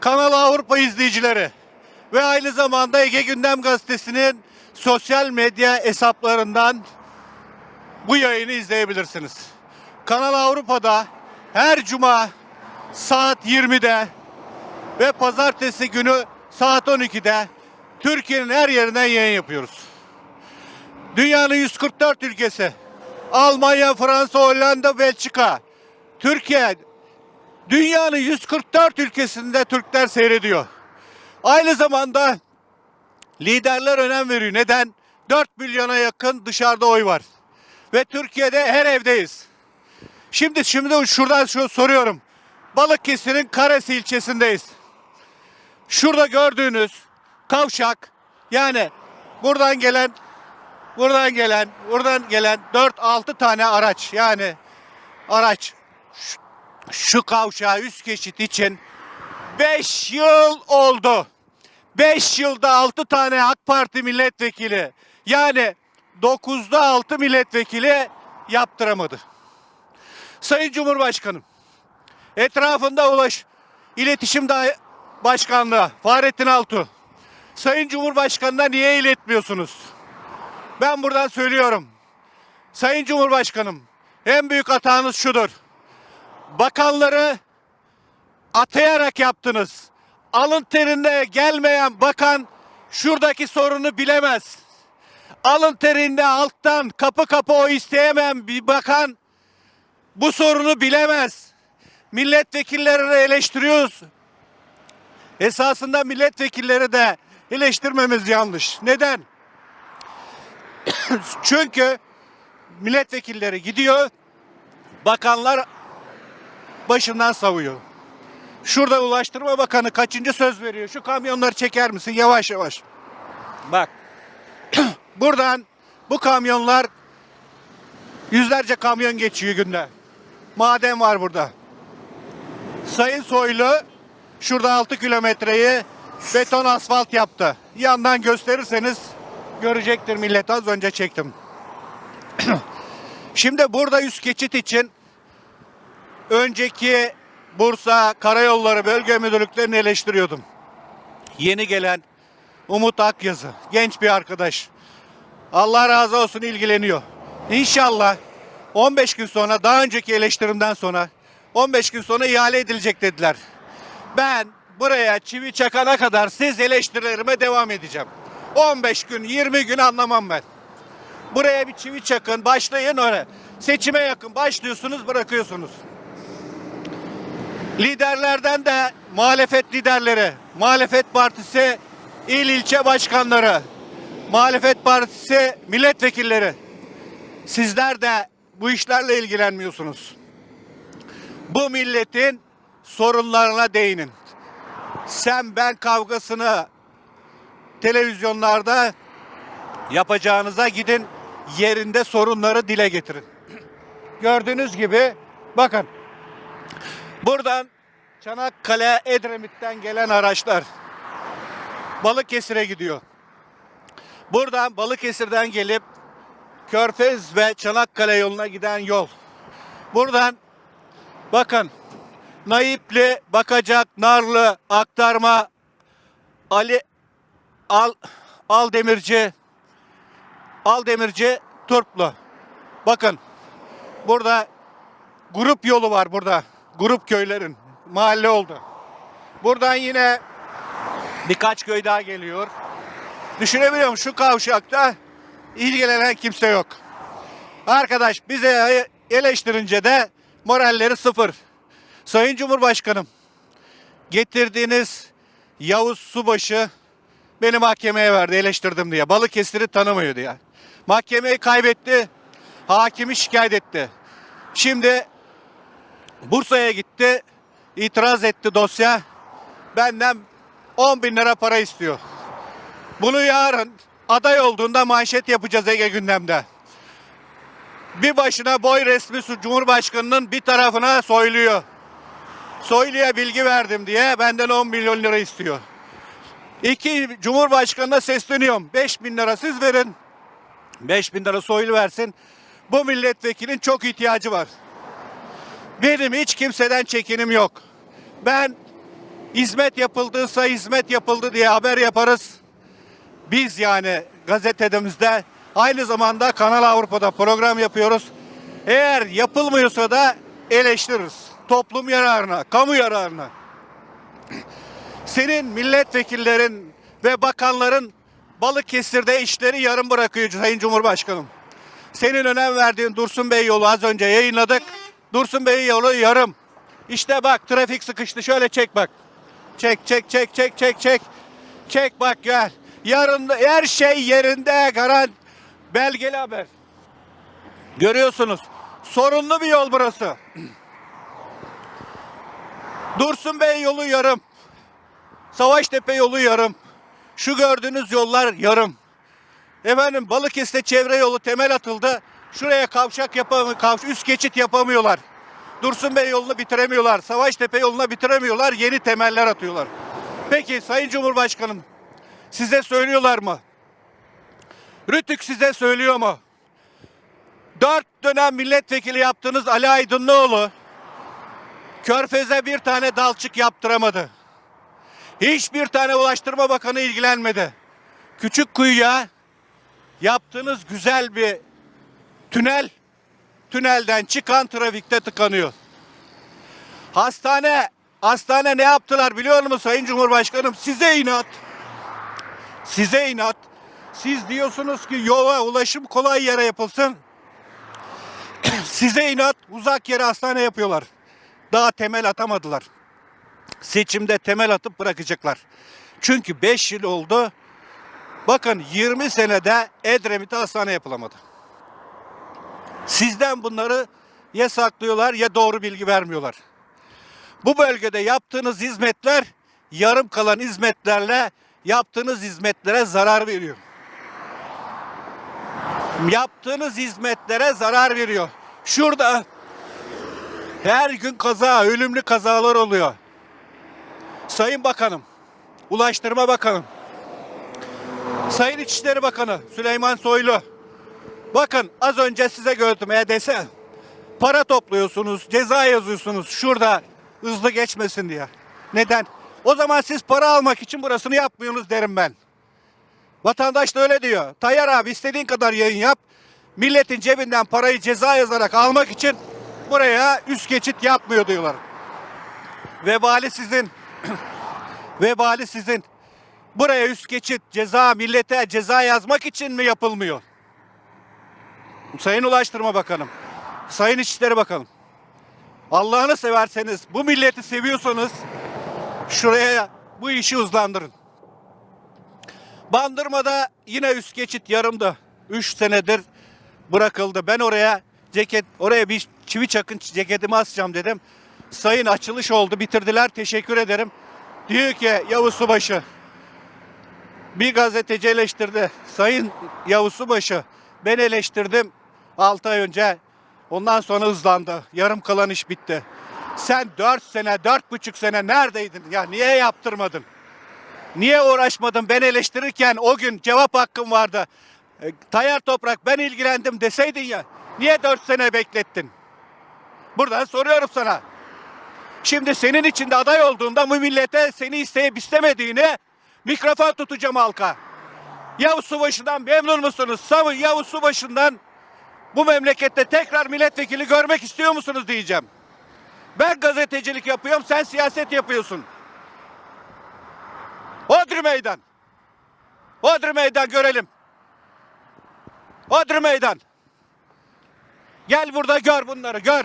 Kanal Avrupa izleyicileri ve aynı zamanda Ege Gündem Gazetesi'nin sosyal medya hesaplarından bu yayını izleyebilirsiniz. Kanal Avrupa'da her cuma saat 20'de ve pazartesi günü saat 12'de Türkiye'nin her yerinden yayın yapıyoruz. Dünyanın 144 ülkesi Almanya, Fransa, Hollanda, Belçika, Türkiye dünyanın 144 ülkesinde Türkler seyrediyor. Aynı zamanda liderler önem veriyor. Neden? 4 milyona yakın dışarıda oy var. Ve Türkiye'de her evdeyiz. Şimdi şimdi şuradan şu soruyorum. Balıkesir'in Karesi ilçesindeyiz. Şurada gördüğünüz kavşak yani buradan gelen buradan gelen buradan gelen 4-6 tane araç yani araç şu, kavşağı üst geçit için 5 yıl oldu. 5 yılda 6 tane AK Parti milletvekili yani 9'da 6 milletvekili yaptıramadı. Sayın Cumhurbaşkanım etrafında ulaş iletişim başkanlığı Fahrettin Altu. Sayın Cumhurbaşkanı'na niye iletmiyorsunuz? Ben buradan söylüyorum. Sayın Cumhurbaşkanım en büyük hatanız şudur. Bakanları atayarak yaptınız. Alın terinde gelmeyen bakan şuradaki sorunu bilemez. Alın terinde alttan kapı kapı o isteyemeyen bir bakan bu sorunu bilemez. Milletvekillerini eleştiriyoruz. Esasında milletvekilleri de eleştirmemiz yanlış. Neden? Çünkü milletvekilleri gidiyor, bakanlar başından savuyor. Şurada Ulaştırma Bakanı kaçıncı söz veriyor? Şu kamyonları çeker misin? Yavaş yavaş. Bak. Buradan bu kamyonlar yüzlerce kamyon geçiyor günde. Maden var burada. Sayın Soylu şurada 6 kilometreyi beton asfalt yaptı. Yandan gösterirseniz görecektir millet. Az önce çektim. Şimdi burada üst geçit için önceki Bursa Karayolları Bölge Müdürlüklerini eleştiriyordum. Yeni gelen Umut Akyazı genç bir arkadaş. Allah razı olsun ilgileniyor. İnşallah 15 gün sonra daha önceki eleştirimden sonra 15 gün sonra ihale edilecek dediler. Ben buraya çivi çakana kadar siz eleştirilerime devam edeceğim. 15 gün 20 gün anlamam ben. Buraya bir çivi çakın başlayın öyle. Seçime yakın başlıyorsunuz bırakıyorsunuz. Liderlerden de muhalefet liderleri, muhalefet partisi il ilçe başkanları, muhalefet partisi milletvekilleri. Sizler de bu işlerle ilgilenmiyorsunuz. Bu milletin sorunlarına değinin. Sen ben kavgasını televizyonlarda yapacağınıza gidin yerinde sorunları dile getirin. Gördüğünüz gibi bakın buradan Çanakkale Edremit'ten gelen araçlar Balıkesir'e gidiyor. Buradan Balıkesir'den gelip Körfez ve Çanakkale yoluna giden yol. Buradan bakın Naipli, Bakacak, Narlı, Aktarma, Ali Al Al Demirci Al Demirci Turplu. Bakın burada grup yolu var burada. Grup köylerin mahalle oldu. Buradan yine birkaç köy daha geliyor. Düşünebiliyor musun? Şu kavşakta ilgilenen kimse yok. Arkadaş bize eleştirince de moralleri sıfır. Sayın Cumhurbaşkanım getirdiğiniz Yavuz Subaşı beni mahkemeye verdi eleştirdim diye. Balıkesir'i tanımıyor diye. Mahkemeyi kaybetti. Hakimi şikayet etti. Şimdi Bursa'ya gitti. itiraz etti dosya. Benden 10 bin lira para istiyor. Bunu yarın aday olduğunda manşet yapacağız Ege gündemde. Bir başına boy resmi Cumhurbaşkanı'nın bir tarafına soyluyor. Soylu'ya bilgi verdim diye benden 10 milyon lira istiyor. İki Cumhurbaşkanı'na sesleniyorum. 5 bin lira siz verin. 5 bin lira Soylu versin. Bu milletvekilin çok ihtiyacı var. Benim hiç kimseden çekinim yok. Ben hizmet yapıldıysa hizmet yapıldı diye haber yaparız. Biz yani gazetemizde aynı zamanda Kanal Avrupa'da program yapıyoruz. Eğer yapılmıyorsa da eleştiririz. Toplum yararına, kamu yararına. Senin milletvekillerin ve bakanların Balıkesir'de işleri yarım bırakıyor Sayın Cumhurbaşkanım. Senin önem verdiğin Dursun Bey yolu az önce yayınladık. Dursun Bey yolu yarım. İşte bak trafik sıkıştı şöyle çek bak. Çek çek çek çek çek çek. Çek bak gel. Yarın her şey yerinde garan belgeli haber. Görüyorsunuz. Sorunlu bir yol burası. Dursun Bey yolu yarım. Savaştepe yolu yarım. Şu gördüğünüz yollar yarım. Efendim Balıkesir'de çevre yolu temel atıldı. Şuraya kavşak yapamıyor, kavş üst geçit yapamıyorlar. Dursun Bey yolunu bitiremiyorlar. Savaştepe yoluna bitiremiyorlar. Yeni temeller atıyorlar. Peki Sayın Cumhurbaşkanım size söylüyorlar mı? Rütük size söylüyor mu? Dört dönem milletvekili yaptığınız Ali Aydınlıoğlu Körfez'e bir tane dalçık yaptıramadı. Hiçbir tane Ulaştırma Bakanı ilgilenmedi. Küçük kuyuya yaptığınız güzel bir tünel, tünelden çıkan trafikte tıkanıyor. Hastane, hastane ne yaptılar biliyor musun Sayın Cumhurbaşkanım? Size inat. Size inat. Siz diyorsunuz ki yola ulaşım kolay yere yapılsın. Size inat uzak yere hastane yapıyorlar. Daha temel atamadılar. Seçimde temel atıp bırakacaklar. Çünkü 5 yıl oldu. Bakın 20 senede Edremit'e hastane yapılamadı. Sizden bunları ya saklıyorlar ya doğru bilgi vermiyorlar. Bu bölgede yaptığınız hizmetler yarım kalan hizmetlerle yaptığınız hizmetlere zarar veriyor. Yaptığınız hizmetlere zarar veriyor. Şurada her gün kaza, ölümlü kazalar oluyor. Sayın Bakanım, Ulaştırma Bakanım, Sayın İçişleri Bakanı Süleyman Soylu. Bakın az önce size gördüm EDS. Para topluyorsunuz, ceza yazıyorsunuz şurada hızlı geçmesin diye. Neden? O zaman siz para almak için burasını yapmıyorsunuz derim ben. Vatandaş da öyle diyor. Tayyar abi istediğin kadar yayın yap. Milletin cebinden parayı ceza yazarak almak için buraya üst geçit yapmıyor diyorlar. Vebali sizin. Vebali sizin. Buraya üst geçit ceza millete ceza yazmak için mi yapılmıyor? Sayın Ulaştırma Bakanım, Sayın İçişleri Bakanım. Allah'ını severseniz bu milleti seviyorsanız şuraya bu işi hızlandırın. Bandırma'da yine üst geçit yarımdı. 3 senedir bırakıldı. Ben oraya ceket oraya bir çivi çakın ceketimi asacağım dedim. Sayın açılış oldu bitirdiler teşekkür ederim. Diyor ki Yavuz Subaşı bir gazeteci eleştirdi. Sayın Yavuz Subaşı ben eleştirdim 6 ay önce. Ondan sonra hızlandı. Yarım kalan iş bitti. Sen 4 sene, 4,5 sene neredeydin? Ya niye yaptırmadın? Niye uğraşmadın? Ben eleştirirken o gün cevap hakkım vardı. E, Tayyar Toprak ben ilgilendim deseydin ya. Niye 4 sene beklettin? Buradan soruyorum sana. Şimdi senin içinde aday olduğunda bu millete seni isteyip istemediğini mikrofon tutacağım halka. Yavuz Subaşı'ndan memnun musunuz? Savun Yavuz Subaşı'ndan bu memlekette tekrar milletvekili görmek istiyor musunuz diyeceğim. Ben gazetecilik yapıyorum, sen siyaset yapıyorsun. Odri meydan. Odri meydan görelim. Odri meydan. Gel burada gör bunları gör.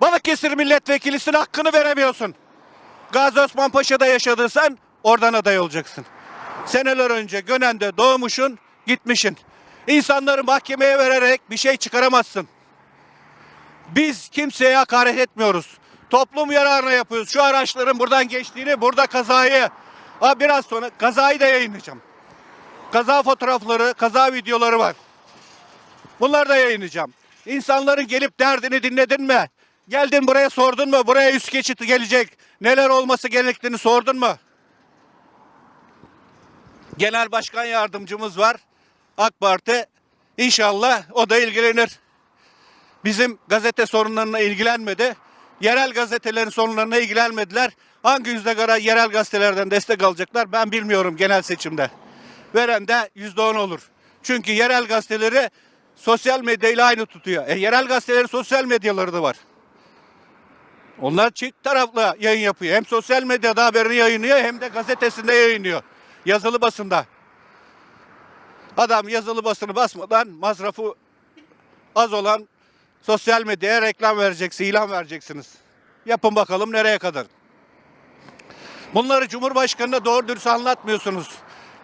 Balıkesir milletvekilisin hakkını veremiyorsun. Gazi Osman Paşa'da yaşadıysan oradan aday olacaksın. Seneler önce Gönen'de doğmuşsun, gitmişsin. İnsanları mahkemeye vererek bir şey çıkaramazsın. Biz kimseye hakaret etmiyoruz. Toplum yararına yapıyoruz. Şu araçların buradan geçtiğini, burada kazayı, ha biraz sonra kazayı da yayınlayacağım. Kaza fotoğrafları, kaza videoları var. Bunları da yayınlayacağım. İnsanların gelip derdini dinledin mi? Geldin buraya sordun mu? Buraya üst geçit gelecek. Neler olması gerektiğini sordun mu? Genel Başkan Yardımcımız var. AK Parti. İnşallah o da ilgilenir. Bizim gazete sorunlarına ilgilenmedi. Yerel gazetelerin sorunlarına ilgilenmediler. hangi yüzde göre yerel gazetelerden destek alacaklar ben bilmiyorum genel seçimde. Veren de yüzde on olur. Çünkü yerel gazeteleri sosyal medyayla aynı tutuyor. E, yerel gazetelerin sosyal medyaları da var. Onlar çift taraflı yayın yapıyor. Hem sosyal medyada haberini yayınlıyor hem de gazetesinde yayınlıyor. Yazılı basında. Adam yazılı basını basmadan masrafı az olan sosyal medyaya reklam vereceksin, ilan vereceksiniz. Yapın bakalım nereye kadar. Bunları Cumhurbaşkanı'na doğru dürüst anlatmıyorsunuz.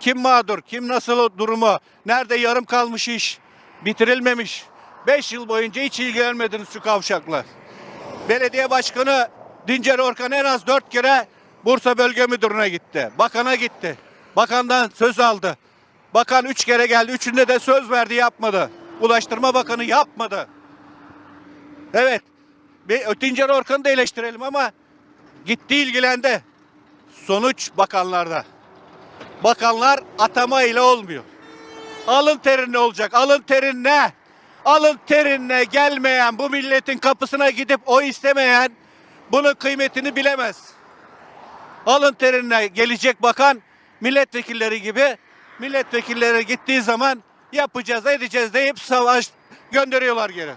Kim mağdur, kim nasıl durumu, nerede yarım kalmış iş, bitirilmemiş. 5 yıl boyunca hiç ilgilenmediniz şu kavşakla. Belediye Başkanı Dincer Orkan en az 4 kere Bursa Bölge Müdürü'ne gitti. Bakana gitti. Bakandan söz aldı. Bakan 3 kere geldi. Üçünde de söz verdi yapmadı. Ulaştırma Bakanı yapmadı. Evet. Bir Dincer Orkan'ı da eleştirelim ama gitti ilgilendi. Sonuç bakanlarda. Bakanlar atama ile olmuyor. Alın terin ne olacak? Alın terin ne? Alın terinle gelmeyen bu milletin kapısına gidip o istemeyen bunun kıymetini bilemez. Alın terinle gelecek bakan milletvekilleri gibi milletvekilleri gittiği zaman yapacağız edeceğiz deyip savaş gönderiyorlar geri.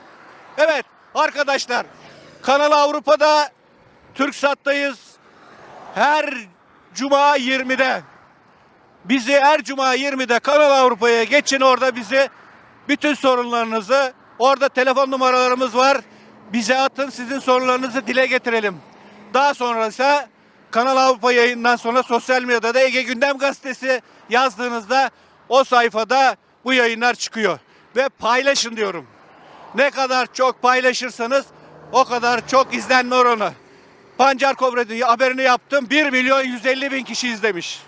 Evet arkadaşlar Kanal Avrupa'da TürkSat'tayız. Her cuma 20'de bizi her cuma 20'de Kanal Avrupa'ya geçin orada bizi bütün sorunlarınızı orada telefon numaralarımız var. Bize atın sizin sorunlarınızı dile getirelim. Daha sonra ise Kanal Avrupa yayından sonra sosyal medyada Ege Gündem Gazetesi yazdığınızda o sayfada bu yayınlar çıkıyor. Ve paylaşın diyorum. Ne kadar çok paylaşırsanız o kadar çok izlenme oranı. Pancar Kobra haberini yaptım. 1 milyon 150 bin kişi izlemiş.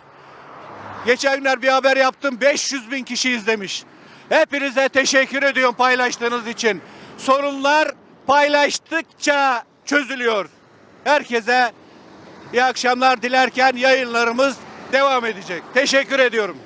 Geçen günler bir haber yaptım. 500 bin kişi izlemiş. Hepinize teşekkür ediyorum paylaştığınız için. Sorunlar paylaştıkça çözülüyor. Herkese iyi akşamlar dilerken yayınlarımız devam edecek. Teşekkür ediyorum.